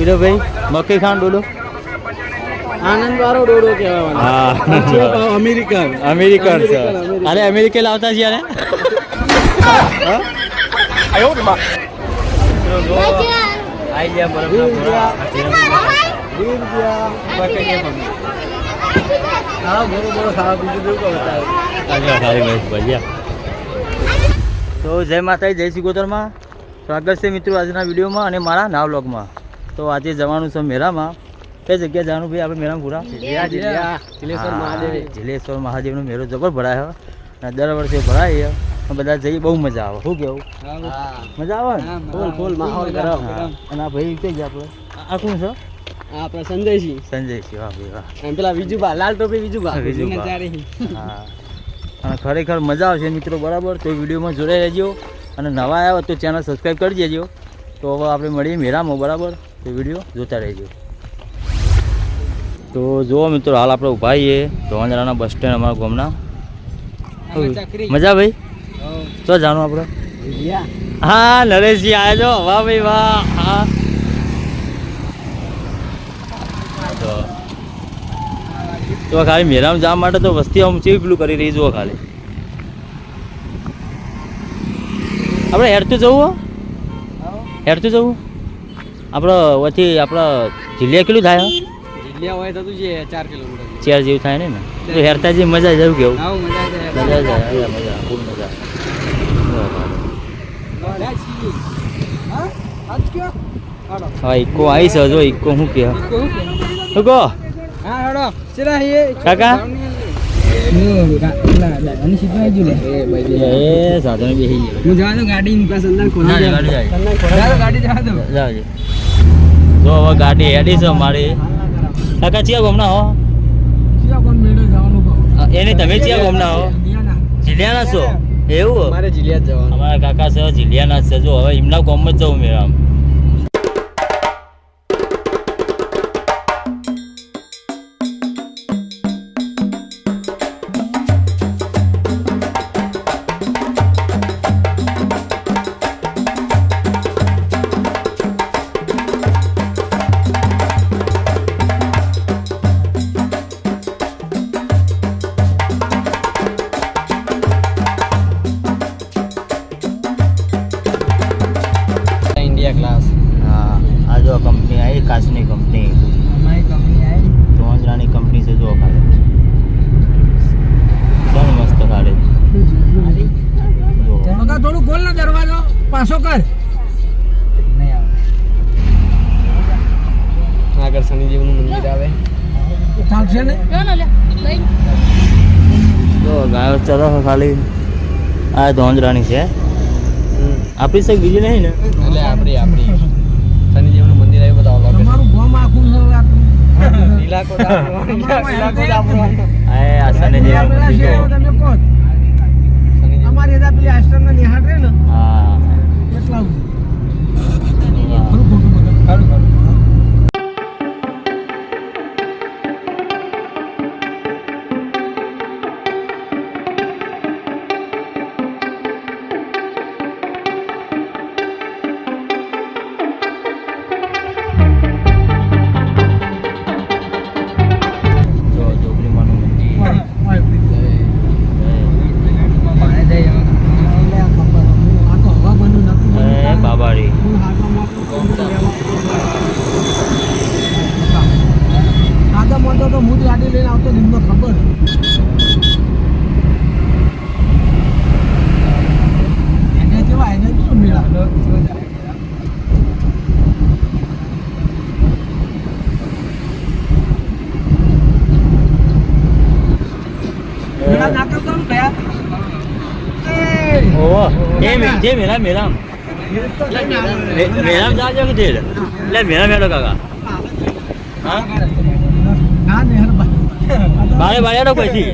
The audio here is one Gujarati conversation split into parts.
ભાઈ મકઈ ખાન ડોડો? આનંદ વાળો ડોડો કહેવાય. હા. અમેરિકન. અમેરિકન છે અરે અમેરિકા લાવતા છે બરોબર આજે ખાલી ભાઈ ભજીયા તો જય માતાજી જય શ્રી ગોતરમાં સ્વાગત છે મિત્રો આજના વિડીયોમાં અને મારા નાવ વ્લોગમાં. તો આજે જવાનું છે મેળામાં. કઈ જગ્યાએ જવાનું ભાઈ? આપણે મેળામાં પૂરા. જીલેશ્વર મહાદેવ. જિલેશ્વર મહાદેવનો મેળો જબર ભરાયો. અને દર વર્ષે ભરાય. અને બધા જઈએ બહુ મજા આવે. શું કેવું? મજા આવે ફૂલ ફૂલ માહોલ ગરમ. અને આ ભાઈ કઈ ગયા આપણે? આ કોણ છે? આપણે સંજયસિંહ. સંજયસિંહ વાહ ભાઈ વાહ. અને પેલા વિજુભા લાલ ટોપી વિજુભા. વિજુભા. હા. અને ખરેખર મજા આવશે મિત્રો બરાબર? તો વિડીયોમાં જોડાઈ રહેજો. અને નવા આવ્યા તો ચેનલ સબસ્ક્રાઈબ કરી દેજો. તો હવે આપણે મળીએ મેળામાં બરાબર? તો વીડિયો જોતા રહેજો. તો જુઓ મિત્રો હાલ આપણે ઊભા છીએ ધોવાંજરાના બસ સ્ટેન્ડ અમારા ગામના. મજા ભાઈ? તો જાણો આપણે. હા નરેશજી આવ્યા છો. વાહ ભાઈ વાહ. હા. તો ખાલી મેરામ જવા માટે તો વસ્તી આમ ચેવી પેલું કરી રહી જુઓ ખાલી. આપણે હેરતું જવું હો? હેરતું જવું. આપણે વથી આપણો જિલ્લા કેટલું થાય? હો? હોય તો તું જે ચાર કિલોમીટર. ચાર જેવું થાય ને? ને તો હેરતા જે મજા જવું કેવું આવું મજા આવે મજા જાય મજા ફૂલ મજા હા ઇકો આવી છે જો ઇકો હું કે? શું કહો? કાકા? ગાડી જો હવે ગાડી હેડી છે મારી. કાકા ચિયા ગોમના હો? એની તમે ચિયા ગોમના હો? જીલિયાના છો? એવું? મારે જીલિયા જવાનું. અમારા કાકા છે જીલિયાના છે. જો હવે એમના કોમ જ જવું મેં પાછો કર. આગળ શનિદેવનું મંદિર આવે. ચાલશે ને? તો ગાયો ચલો ખાલી. આ ધોંજરાણી છે. આપણી સાઈડ બીજી નહીં ને? એટલે આપણી આપણી. શનિદેવનું મંદિર આવ્યું બધા લોકેશન તમારું ગોમ આખું છે લીલાકોટ આપણું આપણું આ એ આ શનિ જેવું જો. અમારી પેલી આશ્રમ ને નિહાળ રે ને. હા એટલા વાહ. ઓહો એ જે મેરા મેરામ મે- મેરામ જાજો કે તેલ લે મેરામ મેરો કાકા. હા? બારે બારે તો પછી.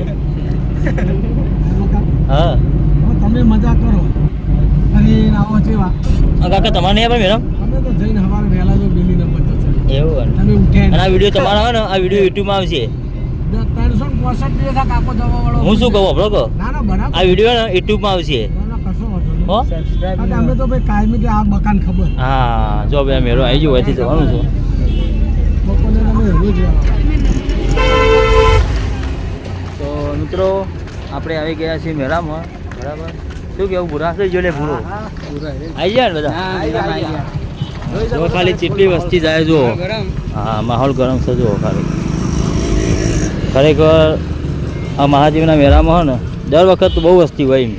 હા. તમે મજા કરો અરે આવો જેવા કાકા તમારે નહીં પણ મેરામ અમે તો જઈને હવારે વહેલા જો બેલી નંબર એવું તમે ઉઠે આ વિડિયો તમારો હોય ને આ વીડિયો આવશે કાકો જવા વાળો હું શું કહું આપણો કહો ના ના બરાબર. આ વીડિયો ને યુટ્યુબમાં આવશે. હો? તો ભાઈ કાયમી કે આ બકાન ખબર. હા જો ભાઈ મેરો આવી ગયો અહીંથી જવાનું છે. તો મિત્રો આપણે આવી ગયા છીએ મેળામાં. બરાબર? શું કેવું ભૂરા થઈ ગયો લે ભૂરો? આવી જાય ને બધા? જો ખાલી ચીટલી વસ્તી જાય જો હા માહોલ ગરમ છે જો ખાલી. ખરેખર આ મહાદેવના મેળામાં હો ને દર વખત બહુ વસ્તી હોય એમ.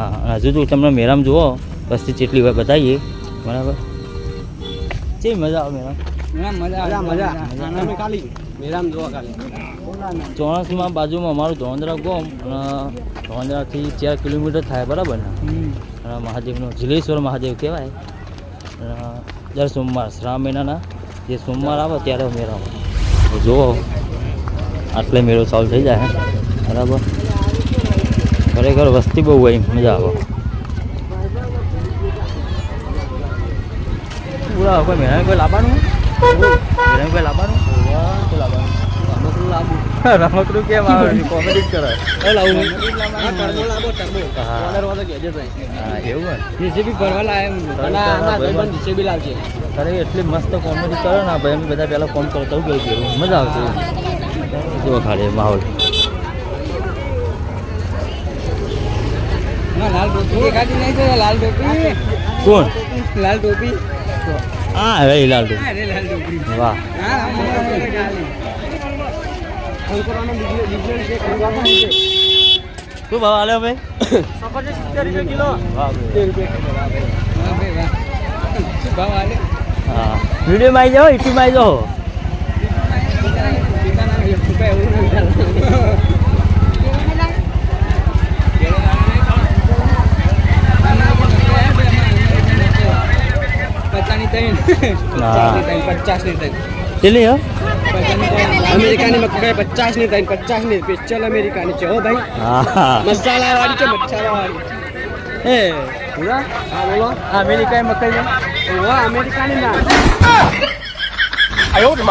હા હજુ તો તમને મેરામ જુઓ વસ્તી કેટલી હોય બતાવીએ. બરાબર? જે મજા આવે મેળા મજા મજા ખાલી મેરામ જોવા ખાલી. ચોણસમાં બાજુમાં અમારું ધોંદરા ગોમ અને ધોંધરાથી ચાર કિલોમીટર થાય બરાબર ને? અને મહાદેવનો જિલેશ્વર મહાદેવ કહેવાય. દર સોમવાર શ્રાવણ મહિનાના જે સોમવાર આવે ત્યારે મેળો જુઓ આટલે મેળો ચાલુ થઈ જાય બરાબર? ખરેખર વસ્તી બહુ હોય મજા આવે. પૂરા કોઈ મેળાને કોઈ લાવવાનું? મેળાને કોઈ લાવવાનું? રમકડું કેમ આવે? કોમેડી કરે એ લાવું. ટર્બો લાવો ટર્બો હા. વાળો કહેજો ભાઈ હા એવું જીસીબી ભરવા. લાયા જીસીબી લાવજે. અરે એટલી મસ્ત કોમેડી કરે ને ભાઈ અમે બધા પહેલાં ફોન કરતા હું ગઈ ગયું મજા આવશે જો ખાલી માહોલ. લાલ ટોપી દેખાતી નહીં છે લાલ ટોપી. કોણ? લાલ ટોપી. હા હવે લાલ અરે લાલ ટોપી. વાહ. શું ભાવ આલે ભાઈ? સફરજન સિત્તેર રૂપિયા કિલો. વાહ સિત્તેર રૂપિયા કિલો વાહ ભાઈ વાહ. શું ભાવ આલે? હા. વિડીયોમાં આવી જાઓ યુટ્યુબમાં આવી જાઓ પિતાના એક રૂપિયા એવું નહીં ચાલે. પચાસની ત્રણ પચાસની ત્રણ હો અમેરિકાની મકાઈ પચાસની પચાસની સ્પેશિયલ અમેરિકાની છે હો ભાઈ મસાલા વાળી છે મસાલા વાળી એ પૂરા હા બોલો આ અમેરિકાએ મકાઈ ઓવા અમેરિકાની ના ગરમ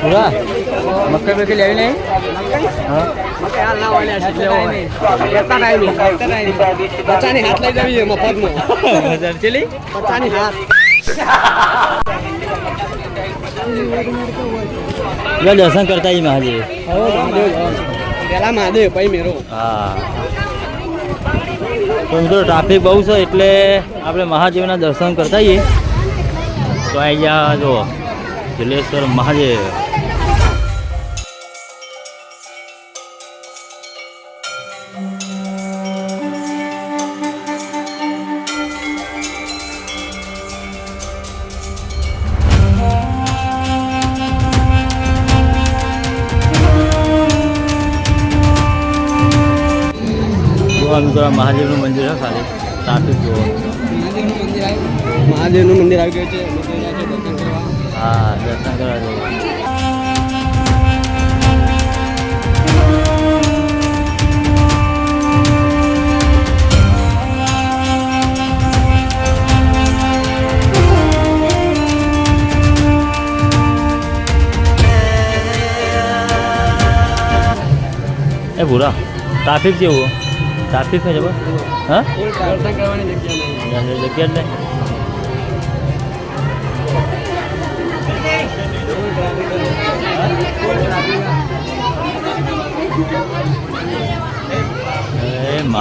પૂરા મકાઈ બકાઈ લેવી નહીં? હાથ લઈ જવી મફતમાં. ચલી? હાથ. જો દર્શન કરતા જ મહાદેવ પેલા મહાદેવ પછી મેરો. હા. તો મિત્રો ટ્રાફિક બહુ છે એટલે આપણે મહાદેવના દર્શન કરતા આવીએ. તો ગયા જો જલેશ્વર મહાદેવ. મહાદેવનું મંદિર ખાલી. ટ્રાફિક જોવો મહાદેવનું મંદિર આવ્યું મહાદેવનું મંદિર આવી ગયું છે. દર્શન કરવા. હા દર્શન કરવા જવું એ ભૂરા ટ્રાફિક જેવું ટ્રાફિક છે જબર હા? જગ્યા જગ્યા જ નહીં?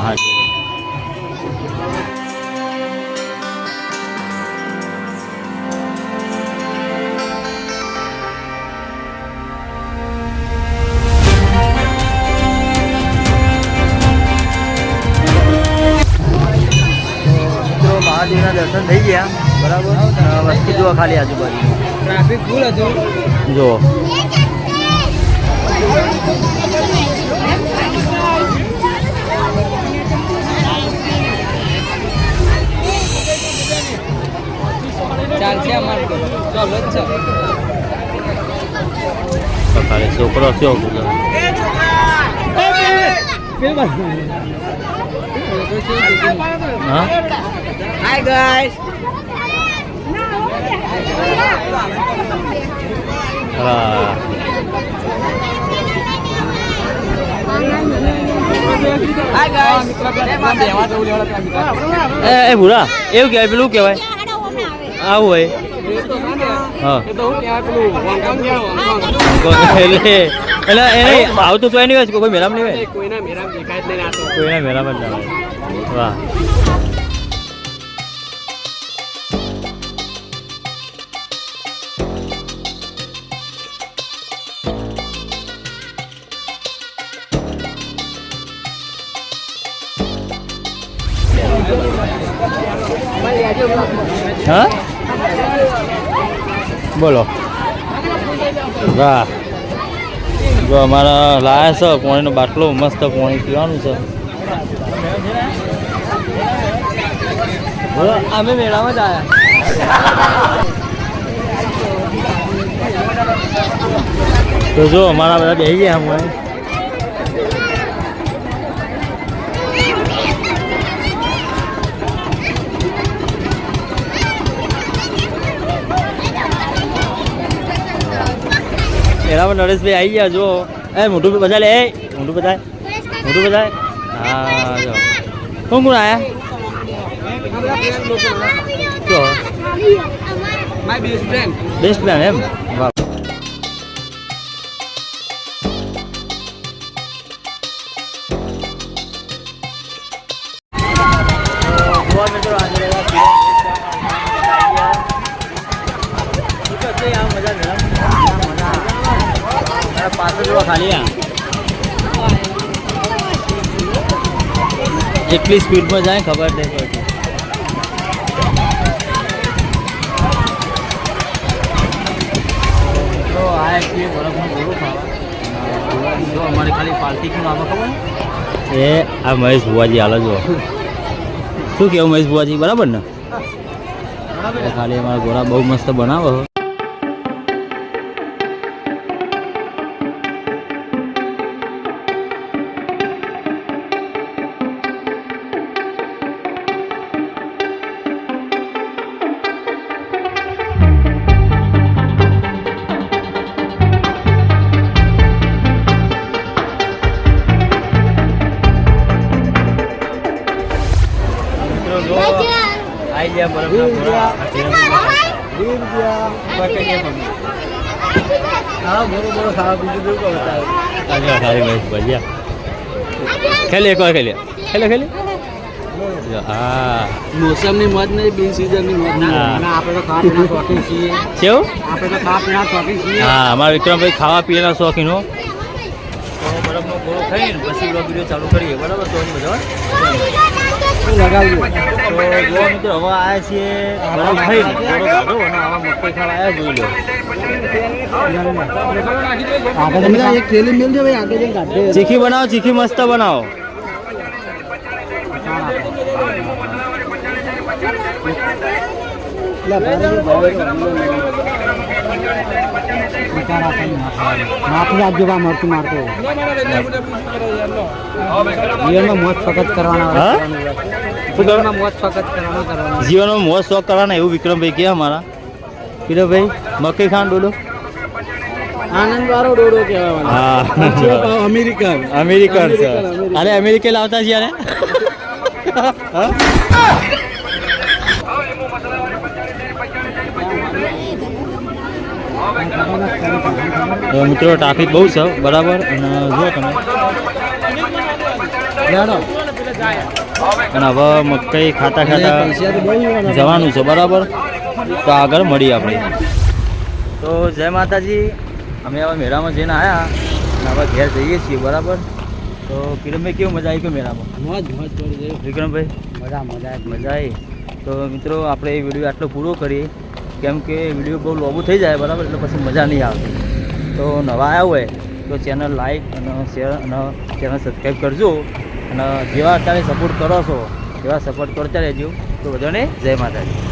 એ મહાદેવ મિત્રો મહાદેવના દર્શન થઈ ગયા બરાબર અ, વસ્તી જુઓ ખાલી આજુબાજુ ટ્રાફિક ફૂલ હતું જુઓ ચાલશે છોકરો થયો હાય એ ભૂરા એવું કેવાય પેલું કેવાય? આવું હોય. હા. એટલે એટલે એ આવતું તો એની હોય કોઈ મેળામાં નહીં હોય? કોઈના મેરા દેખાય જ નહીં આ તો કોઈના બોલો. વાહ. જો અમારા લાયા છે, પોણીનો બાટલો મસ્ત પોણી પીવાનું છે. બોલો, અમે મેળામાં જ આવ્યા તો જો અમારા બધા બેસી ગયા અમે એના પર નરેશભાઈ આવી ગયા જો એ મોટું બધા લે મોટું બધાય મોટું બધાય હા જો કોણ કોણ માય બેસ્ટ ફ્રેન્ડ એમ? વાહ. એટલી સ્પીડમાં જાય ખબર નહીં પડતી તો આ એકચુઅલી બરફનો ગોળો ખાવા જો અમારે ખાલી પાર્ટી શું નામ ખબર એ આ મહેશ ભુવાજી હાલ જો શું કેવું મહેશ ભુવાજી બરાબર ને એ ખાલી અમારા ગોળા બહુ મસ્ત બનાવો મહેશ ભજીયા ખેલી એક વાર ખેલી ખેલે. મોસમની મોજ નહીં બિન સિઝનની મોજ નહીં. હા. અને આપણે તો ખાવા પીના શોખીન છીએ. કેવું? આપણે તો ખાવા પીના શોખીન છીએ. હા અમારા વિક્રમભાઈ ખાવા પીવાના શોખીન હો. બરફનો ગોળો ખાઈને પછી બ્લોગ વીડિયો ચાલુ કરીએ. બરાબર? તો બધા લગાવજો તો જો મિત્રો હવે આવ્યા છીએ બરફ ખાઈને ગોળો અને આવા મકાઈ ખાવા આવ્યા જોઈ લો. આગળ એક થેલી મેલ ભાઈ આગળ જઈને કાઢે ચીખી બનાવો ચીખી મસ્ત બનાવો. માથું રાખજો બા મળતું મારતો જીવનમાં મોજ ફકત કરવાના? જીવનમાં મોજ ફકત કરવાનો કરવાનો. જીવનમાં મોજ શોખ કરવાના એવું વિક્રમભાઈ કે અમારા. વિક્રમભાઈ મકઈ ખાન ડોડો? આનંદ વાળો ડોડો કહેવાય. હા. અમેરિકન. અમેરિકન છે અરે અમેરિકા લાવતા છે યાર તો મિત્રો ટ્રાફિક બહુ છે બરાબર? અને જુઓ તમે. અને હવે મકાઈ ખાતા ખાતા જવાનું છે બરાબર? તો આગળ મળીએ આપણે. તો જય માતાજી. અમે હવે મેળામાં જઈને આવ્યા અને હવે ઘેર જઈએ છીએ બરાબર? તો કિરણભાઈ કેવું મજા આવી કે મેળામાં? મોજ મોજ કરી વિક્રમભાઈ? મજા મજા. મજા આવી. તો મિત્રો આપણે એ વીડિયો આટલો પૂરો કરીએ. કેમ કે વીડિયો બહુ લોબો થઈ જાય, બરાબર? એટલે પછી મજા નહીં આવતી તો નવા આવ્યા હોય, તો ચેનલ લાઈક અને શેર અને ચેનલ સબસ્ક્રાઈબ કરજો. અને જેવા અત્યારે સપોર્ટ કરો છો એવા સપોર્ટ કરતા રહેજો, તો બધાને જય માતાજી.